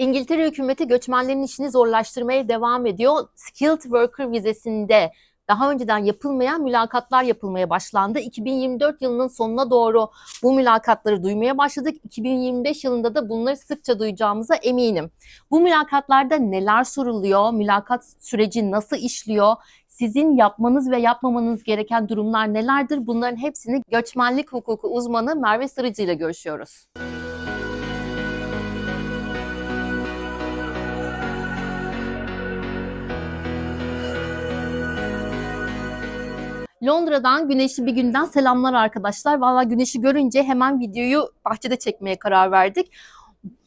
İngiltere hükümeti göçmenlerin işini zorlaştırmaya devam ediyor. Skilled Worker vizesinde daha önceden yapılmayan mülakatlar yapılmaya başlandı. 2024 yılının sonuna doğru bu mülakatları duymaya başladık. 2025 yılında da bunları sıkça duyacağımıza eminim. Bu mülakatlarda neler soruluyor? Mülakat süreci nasıl işliyor? Sizin yapmanız ve yapmamanız gereken durumlar nelerdir? Bunların hepsini göçmenlik hukuku uzmanı Merve Sırıcı ile görüşüyoruz. Londra'dan güneşli bir günden selamlar arkadaşlar. Valla güneşi görünce hemen videoyu bahçede çekmeye karar verdik.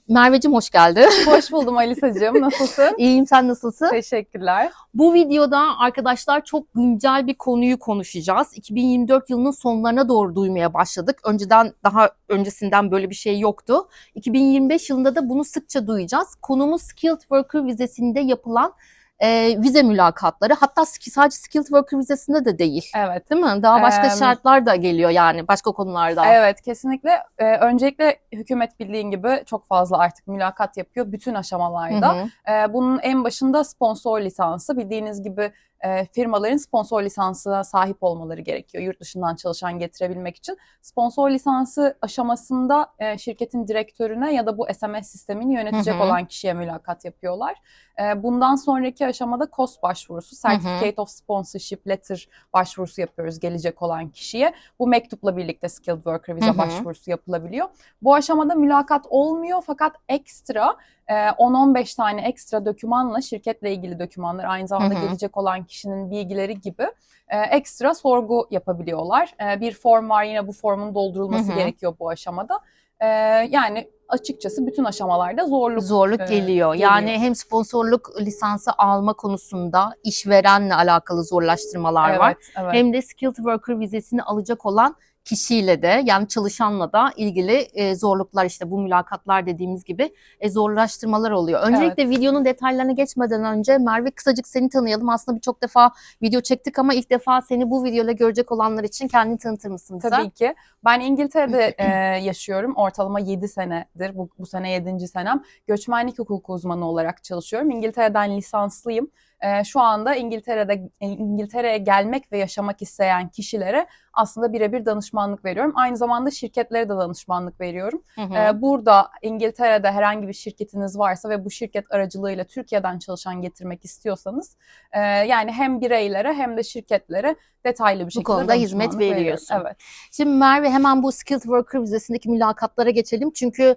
Merveciğim hoş geldin. Hoş buldum Alisa'cığım. Nasılsın? İyiyim sen nasılsın? Teşekkürler. Bu videoda arkadaşlar çok güncel bir konuyu konuşacağız. 2024 yılının sonlarına doğru duymaya başladık. Önceden daha öncesinden böyle bir şey yoktu. 2025 yılında da bunu sıkça duyacağız. Konumuz Skilled Worker vizesinde yapılan e, vize mülakatları. Hatta sadece Skilled Worker vizesinde de değil. Evet. Değil mi? Daha başka Em, şartlar da geliyor yani başka konularda. Evet kesinlikle. Ee, öncelikle hükümet bildiğin gibi çok fazla artık mülakat yapıyor bütün Hı aşamalarda. hı. Ee, bunun en başında sponsor lisansı. Bildiğiniz gibi e, firmaların sponsor lisansına sahip olmaları gerekiyor. Yurt dışından çalışan getirebilmek için. Sponsor lisansı aşamasında e, şirketin direktörüne ya da bu SMS sistemini yönetecek Hı hı. olan kişiye mülakat yapıyorlar. E, bundan sonraki aşamada COS başvurusu, Certificate of Sponsorship Letter başvurusu yapıyoruz gelecek olan kişiye. Bu mektupla birlikte Skilled Worker vize Hı hı. başvurusu yapılabiliyor. Bu aşamada mülakat olmuyor fakat ekstra e, 10-15 tane ekstra dokümanla şirketle ilgili dokümanlar aynı zamanda Hı hı. gelecek olan kişinin bilgileri gibi e, ekstra sorgu yapabiliyorlar. E, bir form var yine bu formun doldurulması Hı hı. gerekiyor bu aşamada. E, yani açıkçası bütün aşamalarda zorluk Zorluk e, geliyor. geliyor. Yani hem sponsorluk lisansı alma konusunda işverenle alakalı zorlaştırmalar var. Evet, evet. Hem de skilled worker vizesini alacak olan kişiyle de yani çalışanla da ilgili e, zorluklar işte bu mülakatlar dediğimiz gibi e, zorlaştırmalar oluyor. Öncelikle videonun detaylarına geçmeden önce Merve kısacık seni tanıyalım. Aslında birçok defa video çektik ama ilk defa seni bu videoyla görecek olanlar için kendini tanıtır mısın bize? Tabii ki. Ben İngiltere'de e, yaşıyorum. Ortalama 7 senedir. Bu, bu sene 7. senem. Göçmenlik hukuku uzmanı olarak çalışıyorum. İngiltere'den lisanslıyım. E, şu anda İngiltere'de e, İngiltere'ye gelmek ve yaşamak isteyen kişilere aslında birebir danışmanlık veriyorum. Aynı zamanda şirketlere de danışmanlık veriyorum. Hı hı. Ee, Burada İngiltere'de herhangi bir şirketiniz varsa ve bu şirket aracılığıyla Türkiye'den çalışan getirmek istiyorsanız e, yani hem bireylere hem de şirketlere detaylı bir şekilde konuda hizmet danışmanlık veriyorum. veriyorsun. Evet. Şimdi Merve hemen bu skilled worker vizesindeki mülakatlara geçelim. Çünkü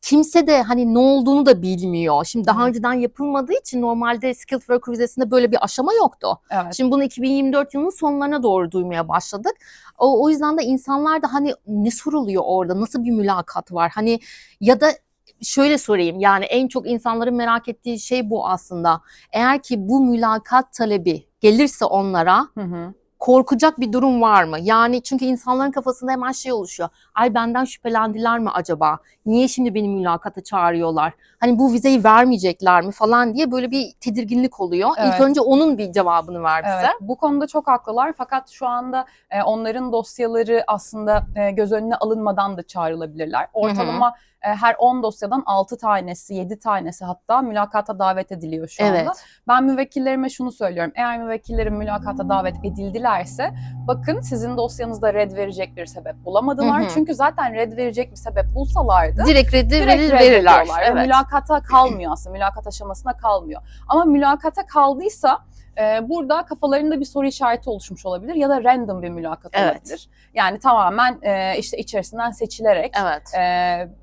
kimse de hani ne olduğunu da bilmiyor. Şimdi daha önceden yapılmadığı için normalde skilled worker vizesinde böyle bir aşama yoktu. Evet. Şimdi bunu 2024 yılının sonlarına doğru duymaya başladık. O, o yüzden de insanlar da hani ne soruluyor orada, nasıl bir mülakat var? Hani ya da şöyle sorayım yani en çok insanların merak ettiği şey bu aslında. Eğer ki bu mülakat talebi gelirse onlara Hı hı. Korkacak bir durum var mı? Yani çünkü insanların kafasında hemen şey oluşuyor. Ay benden şüphelendiler mi acaba? Niye şimdi beni mülakata çağırıyorlar? Hani bu vizeyi vermeyecekler mi falan diye böyle bir tedirginlik oluyor. Evet. İlk önce onun bir cevabını ver bize. Evet, bu konuda çok haklılar fakat şu anda e, onların dosyaları aslında e, göz önüne alınmadan da çağrılabilirler. Ortalama e, her 10 dosyadan 6 tanesi, 7 tanesi hatta mülakata davet ediliyor şu anda. Evet. Ben müvekkillerime şunu söylüyorum. Eğer müvekkillerim mülakata davet edildilerse bakın sizin dosyanızda red verecek bir sebep bulamadılar. Hı hı. Çünkü zaten red verecek bir sebep bulsalardı Direkt reddi direkt verir, verirler. reddediyorlar. Ve Evet. Mülakata kalmıyor aslında. Mülakat aşamasına kalmıyor. Ama mülakata kaldıysa e, burada kafalarında bir soru işareti oluşmuş olabilir ya da random bir mülakat Evet. olabilir. Yani tamamen e, işte içerisinden seçilerek Evet. e,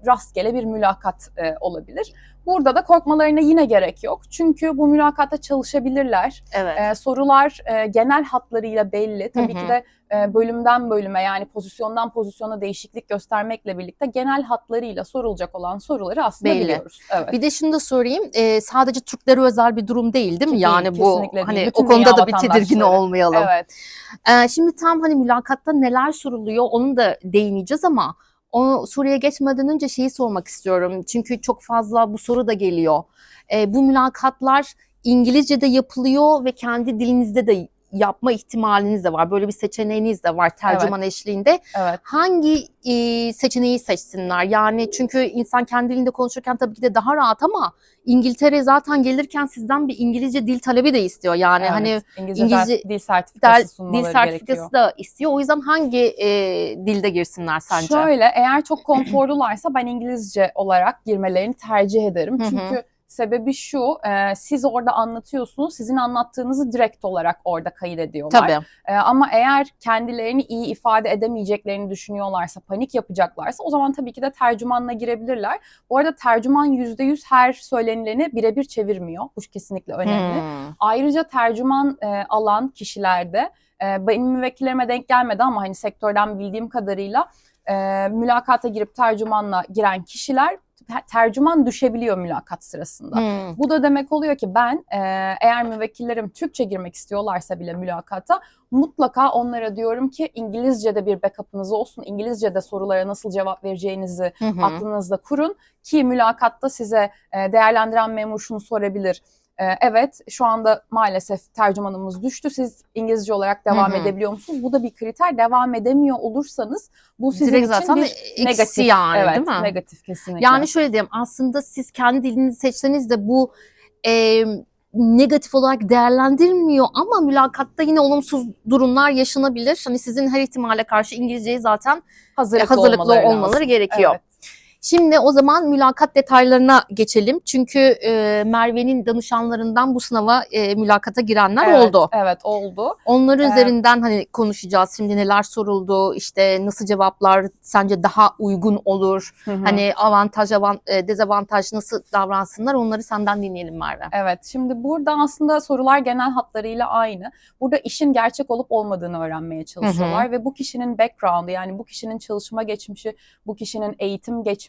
rastgele bir mülakat e, olabilir. Burada da korkmalarına yine gerek yok. Çünkü bu mülakatta çalışabilirler. Evet. E, sorular e, genel hatlarıyla belli. Tabii Hı hı. ki de e, bölümden bölüme yani pozisyondan pozisyona değişiklik göstermekle birlikte genel hatlarıyla sorulacak olan soruları aslında Belli. biliyoruz. Evet. Bir de şunu da sorayım. e, sadece Türklere özel bir durum değil değil mi? Değil, Yani bu kesinlikle değil. hani Bütün o konuda da bir tedirgin olmayalım. Evet. Ee, şimdi tam hani mülakatta neler soruluyor onu da değineceğiz ama o soruya geçmeden önce şeyi sormak istiyorum. Çünkü çok fazla bu soru da geliyor. Ee, bu mülakatlar İngilizce'de yapılıyor ve kendi dilinizde de yapma ihtimaliniz de var. Böyle bir seçeneğiniz de var tercüman eşliğinde. Evet. Hangi e, seçeneği seçsinler? Yani çünkü insan kendi dilinde konuşurken tabii ki de daha rahat ama İngiltere zaten gelirken sizden bir İngilizce dil talebi de istiyor. Yani evet. hani İngilizce, İngilizce dil sertifikası del- sunmaları dil sertifikası gerekiyor. da istiyor. O yüzden hangi e, dilde girsinler sence? Şöyle eğer çok konforlularsa ben İngilizce olarak girmelerini tercih ederim. Hı hı. Sebebi şu, e, siz orada anlatıyorsunuz, sizin anlattığınızı direkt olarak orada kaydediyorlar. Tabii. E, ama eğer kendilerini iyi ifade edemeyeceklerini düşünüyorlarsa, panik yapacaklarsa o zaman tabii ki de tercümanla girebilirler. Bu arada tercüman %100 her söylenileni birebir çevirmiyor. Bu kesinlikle önemli. Hmm. Ayrıca tercüman e, alan kişilerde e, benim müvekkillerime denk gelmedi ama hani sektörden bildiğim kadarıyla e, mülakata girip tercümanla giren kişiler tercüman düşebiliyor mülakat sırasında. Hmm. Bu da demek oluyor ki ben e, eğer müvekkillerim Türkçe girmek istiyorlarsa bile mülakata mutlaka onlara diyorum ki İngilizce'de bir backup'ınız olsun. İngilizce'de sorulara nasıl cevap vereceğinizi Hı hı. aklınızda kurun ki mülakatta size e, değerlendiren memur şunu sorabilir. E, evet şu anda maalesef tercümanımız düştü. Siz İngilizce olarak devam Hı hı. edebiliyor musunuz? Bu da bir kriter. Devam edemiyor olursanız bu sizin Direkt için zaten bir negatif. yani evet, değil mi? negatif kesinlikle. Yani şöyle diyeyim aslında siz kendi dilinizi seçseniz de bu e, negatif olarak değerlendirmiyor ama mülakatta yine olumsuz durumlar yaşanabilir. Hani sizin her ihtimale karşı İngilizceyi zaten hazırlıklı, hazırlıklı olmaları, olmaları, gerekiyor. Evet. Şimdi o zaman mülakat detaylarına geçelim. Çünkü e, Merve'nin danışanlarından bu sınava e, mülakata girenler Evet, oldu. Evet oldu. Onları Ee, üzerinden hani konuşacağız. Şimdi neler soruldu, işte nasıl cevaplar sence daha uygun olur? Hı hı. Hani avantaj, avant, e, dezavantaj nasıl davransınlar onları senden dinleyelim Merve. Evet, şimdi burada aslında sorular genel hatlarıyla aynı. Burada işin gerçek olup olmadığını öğrenmeye çalışıyorlar ve bu kişinin background'ı yani bu kişinin çalışma geçmişi, bu kişinin eğitim geçmişi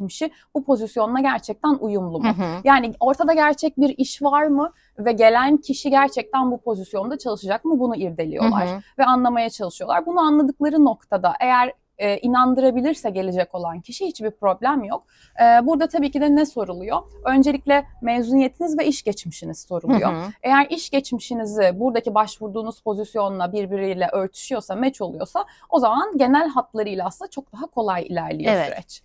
bu pozisyonla gerçekten uyumlu mu? Hı hı. Yani ortada gerçek bir iş var mı ve gelen kişi gerçekten bu pozisyonda çalışacak mı? Bunu irdeliyorlar Hı hı. ve anlamaya çalışıyorlar. Bunu anladıkları noktada eğer e, inandırabilirse gelecek olan kişi hiçbir problem yok. E, burada tabii ki de ne soruluyor? Öncelikle mezuniyetiniz ve iş geçmişiniz soruluyor. Hı hı. Eğer iş geçmişinizi buradaki başvurduğunuz pozisyonla birbiriyle örtüşüyorsa, meç oluyorsa o zaman genel hatlarıyla aslında çok daha kolay ilerliyor Evet. süreç.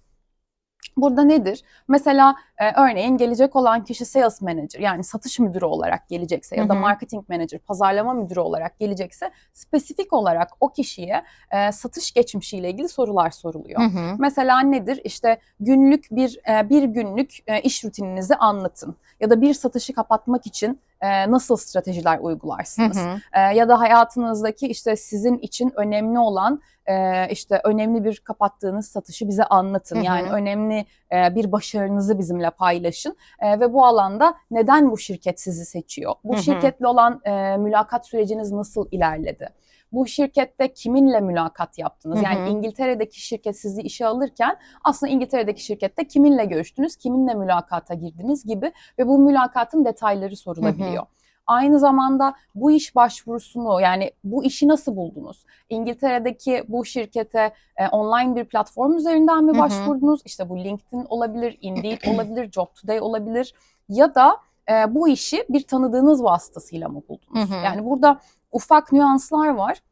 Burada nedir? Mesela e, örneğin gelecek olan kişi sales manager yani satış müdürü olarak gelecekse ya da marketing manager, pazarlama müdürü olarak gelecekse spesifik olarak o kişiye e, satış geçmişiyle ilgili sorular soruluyor. Hı hı. Mesela nedir? İşte günlük bir e, bir günlük e, iş rutininizi anlatın ya da bir satışı kapatmak için e, nasıl stratejiler Hı uygularsınız? hı. E, ya da hayatınızdaki işte sizin için önemli olan e, işte önemli bir kapattığınız satışı bize anlatın. Hı hı. Yani önemli e, bir başarınızı bizimle paylaşın E, ve bu alanda neden bu şirket sizi seçiyor? Bu Hı hı. şirketle olan e, mülakat süreciniz nasıl ilerledi? Bu şirkette kiminle mülakat yaptınız? Hı hı. Yani İngiltere'deki şirket sizi işe alırken aslında İngiltere'deki şirkette kiminle görüştünüz, kiminle mülakata girdiniz gibi ve bu mülakatın detayları sorulabiliyor. Aynı zamanda bu iş başvurusunu yani bu işi nasıl buldunuz? İngiltere'deki bu şirkete e, online bir platform üzerinden mi Hı hı. başvurdunuz? İşte bu LinkedIn olabilir, Indeed olabilir, Job Today olabilir ya da e, bu işi bir tanıdığınız vasıtasıyla mı buldunuz? Hı hı. Yani burada ufak nüanslar var.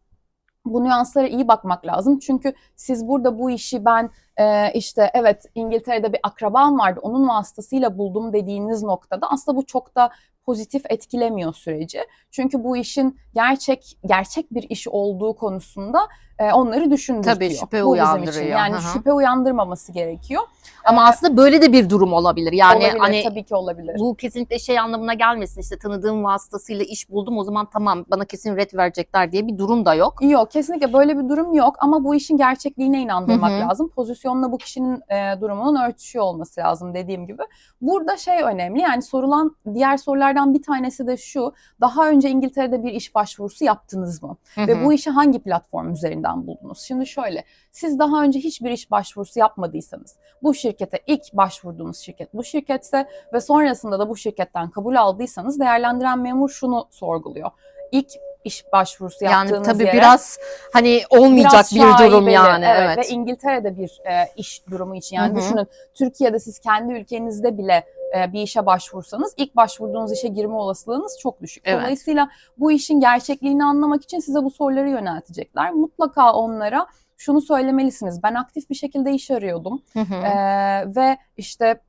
Bu nüanslara iyi bakmak lazım. Çünkü siz burada bu işi ben e, işte evet İngiltere'de bir akrabam vardı onun vasıtasıyla buldum dediğiniz noktada aslında bu çok da pozitif etkilemiyor süreci. Çünkü bu işin gerçek gerçek bir iş olduğu konusunda e, onları düşündürtüyor. Tabii, şüphe bu bizim uyandırıyor. için. Yani Hı hı. şüphe uyandırmaması gerekiyor. Ama Ee, aslında böyle de bir durum olabilir. Yani olabilir, hani tabii ki olabilir. bu kesinlikle şey anlamına gelmesin. İşte tanıdığım vasıtasıyla iş buldum o zaman tamam bana kesin red verecekler diye bir durum da yok. Yok kesinlikle böyle bir durum yok ama bu işin gerçekliğine inandırmak Hı hı. lazım. Pozisyonla bu kişinin e, durumunun örtüşüyor olması lazım dediğim gibi. Burada şey önemli yani sorulan diğer sorulardan bir tanesi de şu. Daha önce İngiltere'de bir iş başvurusu yaptınız mı? Hı Ve bu işi hangi platform üzerinden buldunuz? Şimdi şöyle siz daha önce hiçbir iş başvurusu yapmadıysanız bu şirkete ilk başvurduğunuz şirket bu şirketse ve sonrasında da bu şirketten kabul aldıysanız değerlendiren memur şunu sorguluyor. İlk iş başvurusu yani yaptığınız tabii yere biraz hani olmayacak biraz bir durum yani evet. evet. Ve İngiltere'de bir e, iş durumu için yani Hı hı. düşünün Türkiye'de siz kendi ülkenizde bile e, bir işe başvursanız ilk başvurduğunuz işe girme olasılığınız çok düşük. Evet. Dolayısıyla bu işin gerçekliğini anlamak için size bu soruları yöneltecekler. Mutlaka onlara şunu söylemelisiniz. Ben aktif bir şekilde iş arıyordum. Hı hı. Ee, ve işte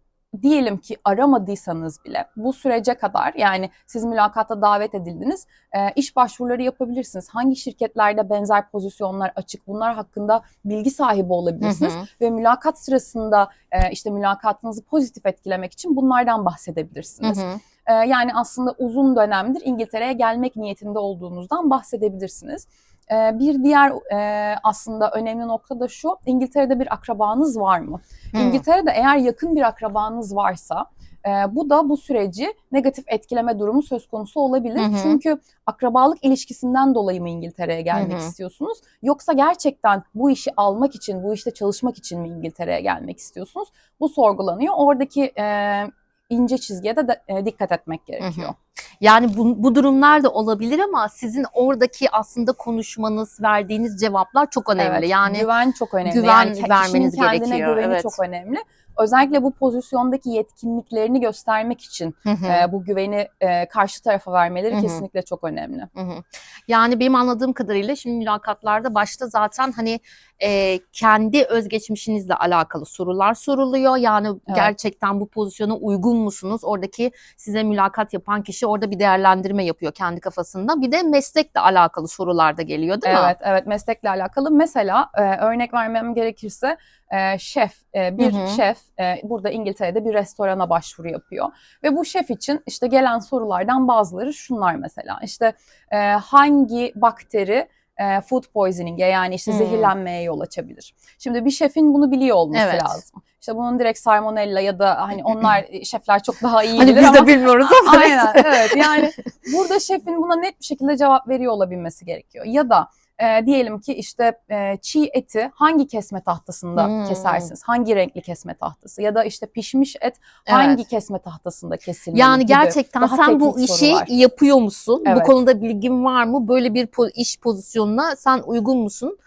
diyelim ki aramadıysanız bile bu sürece kadar yani siz mülakata davet edildiniz e, iş başvuruları yapabilirsiniz. Hangi şirketlerde benzer pozisyonlar açık bunlar hakkında bilgi sahibi olabilirsiniz Hı hı. ve mülakat sırasında e, işte mülakatınızı pozitif etkilemek için bunlardan bahsedebilirsiniz. Hı hı. Ee, yani aslında uzun dönemdir İngiltere'ye gelmek niyetinde olduğunuzdan bahsedebilirsiniz. Ee, bir diğer e, aslında önemli nokta da şu, İngiltere'de bir akrabanız var mı? Hı. İngiltere'de eğer yakın bir akrabanız varsa e, bu da bu süreci negatif etkileme durumu söz konusu olabilir. Hı hı. Çünkü akrabalık ilişkisinden dolayı mı İngiltere'ye gelmek Hı hı. istiyorsunuz? Yoksa gerçekten bu işi almak için, bu işte çalışmak için mi İngiltere'ye gelmek istiyorsunuz? Bu sorgulanıyor. Oradaki e, ince çizgiye de, de e, dikkat etmek gerekiyor. Yani bu, bu durumlar da olabilir ama sizin oradaki aslında konuşmanız, verdiğiniz cevaplar çok önemli. Evet, yani güven çok önemli. güven yani vermeniz kendine gerekiyor, güveni evet. çok önemli. Özellikle bu pozisyondaki yetkinliklerini göstermek için Hı hı. e, bu güveni e, karşı tarafa vermeleri Hı hı. kesinlikle çok önemli. Hı hı. Yani benim anladığım kadarıyla şimdi mülakatlarda başta zaten hani e, kendi özgeçmişinizle alakalı sorular soruluyor. Yani Evet. gerçekten bu pozisyona uygun musunuz? Oradaki size mülakat yapan kişi orada bir değerlendirme yapıyor kendi kafasında. Bir de meslekle alakalı sorular da geliyor değil mi? Evet, evet meslekle alakalı. Mesela e, örnek vermem gerekirse e, şef, e, bir Hı hı. şef e, burada İngiltere'de bir restorana başvuru yapıyor ve bu şef için işte gelen sorulardan bazıları şunlar mesela işte e, hangi bakteri e, food poisoning'e yani işte Hmm. zehirlenmeye yol açabilir. Şimdi bir şefin bunu biliyor olması Evet. lazım. İşte bunun direkt salmonella ya da hani onlar şefler çok daha iyi Hani bilir biz ama de bilmiyoruz ama. Aynen evet yani burada şefin buna net bir şekilde cevap veriyor olabilmesi gerekiyor. Ya da e, diyelim ki işte e, çiğ eti hangi kesme tahtasında Hmm. kesersiniz? Hangi renkli kesme tahtası? Ya da işte pişmiş et Evet. hangi kesme tahtasında kesilmeli Yani gibi gerçekten daha sen bu işi sorular. yapıyor musun? Bu Evet. konuda bilgin var mı? Böyle bir po- iş pozisyonuna sen uygun musun?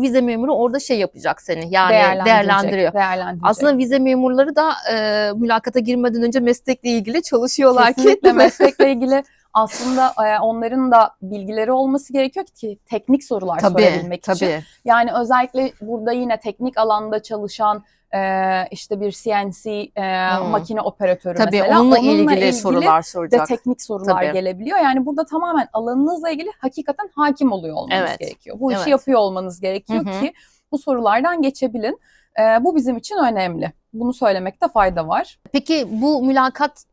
Vize memuru orada şey yapacak seni yani değerlendirecek, değerlendiriyor. değerlendirecek. Aslında vize memurları da e, mülakata girmeden önce meslekle ilgili çalışıyorlar ki Kesinlikle değil mi? meslekle ilgili aslında e, onların da bilgileri olması gerekiyor ki teknik sorular Tabii, sorabilmek için. tabii. Yani özellikle burada yine teknik alanda çalışan e, işte bir CNC e, Hmm. makine operatörü Tabii mesela onunla, ilgili, sorular de soracak. teknik sorular Tabii. gelebiliyor. Yani burada tamamen alanınızla ilgili hakikaten hakim oluyor olmanız Evet. gerekiyor. Bu işi Evet. yapıyor olmanız gerekiyor Hı hı. ki bu sorulardan geçebilin. E, bu bizim için önemli. Bunu söylemekte fayda var. Peki bu mülakat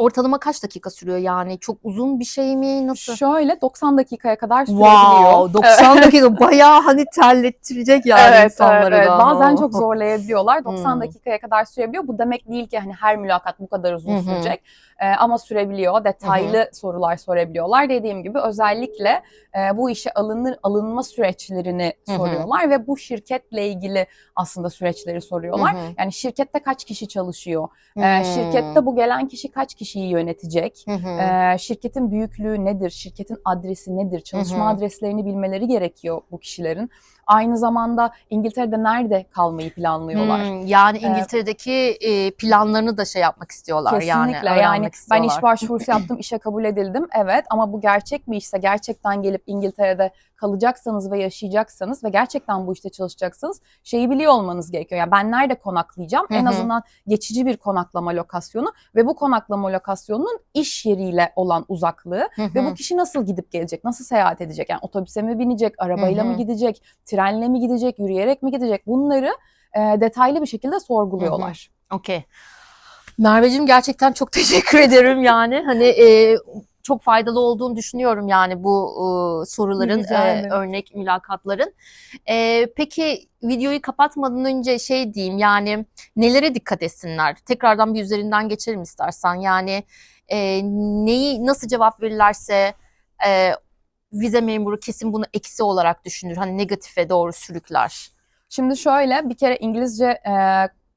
ortalama kaç dakika sürüyor yani? Çok uzun bir şey mi? Nasıl? Şöyle 90 dakikaya kadar sürebiliyor. Wow, 90 dakika bayağı hani terlettirecek yani evet, insanları evet, da. Bazen çok zorlayabiliyorlar. 90 Hmm. dakikaya kadar sürebiliyor. Bu demek değil ki hani her mülakat bu kadar uzun hı. sürecek. Ee, ama sürebiliyor. Detaylı sorular sorabiliyorlar. Dediğim gibi özellikle e, bu işe alınır alınma süreçlerini hı. soruyorlar ve bu şirketle ilgili aslında süreçleri soruyorlar. Hı. Yani şirkette kaç kişi çalışıyor? Hmm. Şirkette bu gelen kişi kaç kişiyi yönetecek? Hı hı. Ee, şirketin büyüklüğü nedir? Şirketin adresi nedir? Çalışma Hı hı. adreslerini bilmeleri gerekiyor bu kişilerin. Aynı zamanda İngiltere'de nerede kalmayı planlıyorlar? Hmm, yani Ee, İngiltere'deki e, planlarını da şey yapmak istiyorlar yani. Kesinlikle yani ben istiyorlar. iş başvurusu yaptım, işe kabul edildim. Evet ama bu gerçek bir işse gerçekten gelip İngiltere'de kalacaksanız ve yaşayacaksanız ve gerçekten bu işte çalışacaksanız şeyi biliyor olmanız gerekiyor. Yani ben nerede konaklayacağım? Hı En azından geçici bir konaklama lokasyonu ve bu konaklama lokasyonunun iş yeriyle olan uzaklığı Hı hı. Ve bu kişi nasıl gidip gelecek, nasıl seyahat edecek? Yani otobüse mi binecek, arabayla Hı hı. mı gidecek, trenle mi gidecek, yürüyerek mi gidecek? Bunları e, detaylı bir şekilde sorguluyorlar. Okey. Merveciğim gerçekten çok teşekkür ederim yani. Hani e, çok faydalı olduğunu düşünüyorum yani bu e, soruların, e, örnek mülakatların. E, peki videoyu kapatmadan önce şey diyeyim yani nelere dikkat etsinler? Tekrardan bir üzerinden geçelim istersen. Yani e, neyi nasıl cevap verirlerse e, vize memuru kesin bunu eksi olarak düşünür. Hani negatife doğru sürükler. Şimdi şöyle bir kere İngilizce e,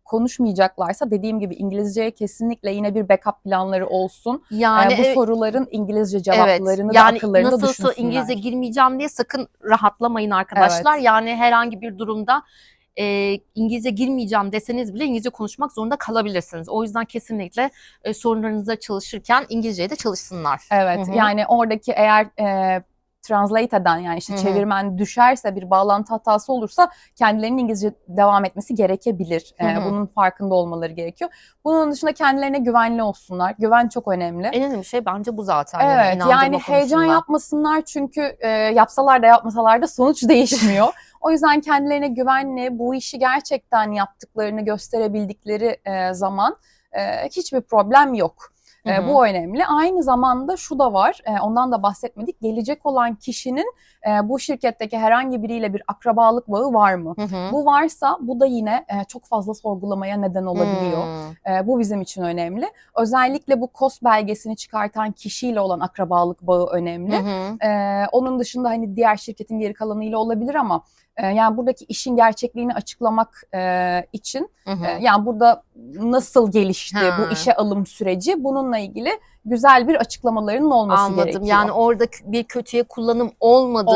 konuşmayacaklarsa dediğim gibi İngilizceye kesinlikle yine bir backup planları olsun. Yani bu evet, soruların İngilizce Evet. cevaplarını da Yani akıllarında nasılsa düşünsünler. İngilizce girmeyeceğim diye sakın rahatlamayın arkadaşlar. Evet. Yani herhangi bir durumda e, İngilizce girmeyeceğim deseniz bile İngilizce konuşmak zorunda kalabilirsiniz. O yüzden kesinlikle e, sorunlarınızda çalışırken İngilizceyi de çalışsınlar. Evet Hı hı. yani oradaki eğer e, translate eden yani işte Hı hı. çevirmen düşerse bir bağlantı hatası olursa kendilerinin İngilizce devam etmesi gerekebilir. E, Hı hı. bunun farkında olmaları gerekiyor. Bunun dışında kendilerine güvenli olsunlar. Güven çok önemli. En önemli şey bence bu zaten. Evet yani heyecan yapmasınlar çünkü e, yapsalar da yapmasalar da sonuç değişmiyor. o yüzden kendilerine güvenli, bu işi gerçekten yaptıklarını gösterebildikleri e, zaman e, hiçbir problem yok. E, Hı bu önemli. Aynı zamanda şu da var, e, ondan da bahsetmedik. Gelecek olan kişinin e, bu şirketteki herhangi biriyle bir akrabalık bağı var mı? Hı hı. Bu varsa bu da yine e, çok fazla sorgulamaya neden olabiliyor. Hmm. E, bu bizim için önemli. Özellikle bu KOS belgesini çıkartan kişiyle olan akrabalık bağı önemli. Hı hı. E, onun dışında hani diğer şirketin geri kalanıyla olabilir ama e, yani buradaki işin gerçekliğini açıklamak e, için Hı hı. e, yani burada nasıl gelişti Ha. bu işe alım süreci bununla ilgili güzel bir açıklamalarının olması Anladım. gerekiyor. Yani orada bir kötüye kullanım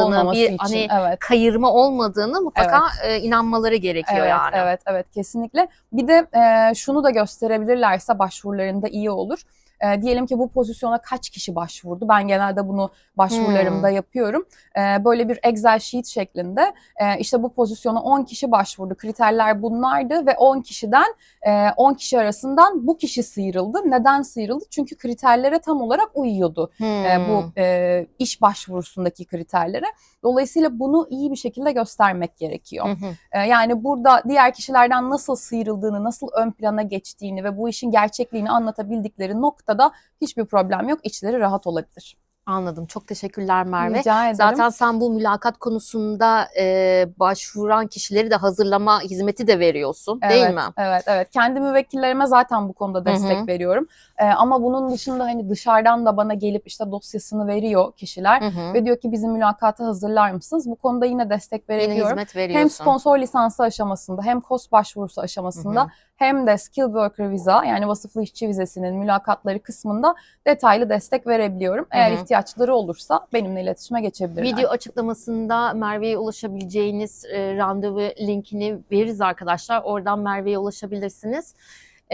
olmadığını, bir için hani evet. kayırma olmadığını mutlaka e, inanmaları gerekiyor Evet, yani. evet, evet kesinlikle. Bir de e, şunu da gösterebilirlerse başvurularında iyi olur. E, diyelim ki bu pozisyona kaç kişi başvurdu? Ben genelde bunu başvurularımda Hmm. yapıyorum. E, böyle bir Excel sheet şeklinde e, işte bu pozisyona 10 kişi başvurdu. Kriterler bunlardı ve 10 kişiden e, 10 kişi arasından bu kişi sıyrıldı. Neden sıyrıldı? Çünkü kriterlere tam olarak uyuyordu e, Hmm. bu e, iş başvurusundaki kriterlere. Dolayısıyla bunu iyi bir şekilde göstermek gerekiyor. Hı hı. E, yani burada diğer kişilerden nasıl sıyrıldığını, nasıl ön plana geçtiğini ve bu işin gerçekliğini anlatabildikleri noktada hiçbir problem yok. İçleri rahat olabilir. Anladım. Çok teşekkürler Merve. Rica ederim. Zaten sen bu mülakat konusunda e, başvuran kişileri de hazırlama hizmeti de veriyorsun değil evet, mi? Evet, evet. Kendi müvekkillerime zaten bu konuda destek hı. veriyorum. E, ama bunun dışında hani dışarıdan da bana gelip işte dosyasını veriyor kişiler Hı hı. ve diyor ki bizim mülakatı hazırlar mısınız? Bu konuda yine destek Yine verebiliyorum. hizmet Hem veriyorsun. sponsor lisansı aşamasında hem KOS başvurusu aşamasında Hı hı. Hem de Skilled Worker Visa yani vasıflı işçi vizesinin mülakatları kısmında detaylı destek verebiliyorum. Eğer Hı hı. ihtiyaçları olursa benimle iletişime geçebilirler. Video açıklamasında Merve'ye ulaşabileceğiniz e, randevu linkini veririz arkadaşlar. Oradan Merve'ye ulaşabilirsiniz.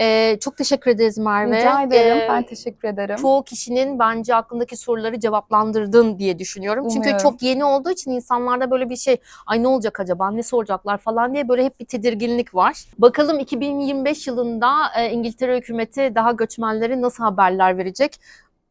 E, çok teşekkür ederiz Merve. Rica ederim. E, ben teşekkür ederim. çoğu kişinin bence aklındaki soruları cevaplandırdın diye düşünüyorum. Çünkü Umuyorum. çok yeni olduğu için insanlarda böyle bir şey ay ne olacak acaba ne soracaklar falan diye böyle hep bir tedirginlik var. Bakalım 2025 yılında e, İngiltere hükümeti daha göçmenlere nasıl haberler verecek?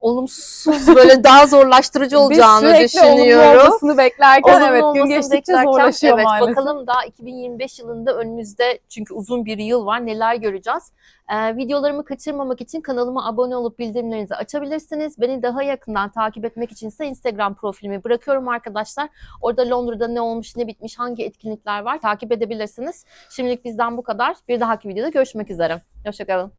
Olumsuz böyle daha zorlaştırıcı olacağını Biz sürekli olumlu düşünüyorum. olmasını beklerken Olumlu evet gün geçtikçe zorlaşıyor evet, maalesef. Bakalım daha 2025 yılında önümüzde çünkü uzun bir yıl var neler göreceğiz. Ee, videolarımı kaçırmamak için kanalıma abone olup bildirimlerinizi açabilirsiniz. Beni daha yakından takip etmek için ise Instagram profilimi bırakıyorum arkadaşlar. Orada Londra'da ne olmuş ne bitmiş hangi etkinlikler var takip edebilirsiniz. Şimdilik bizden bu kadar. Bir dahaki videoda görüşmek üzere. Hoşçakalın.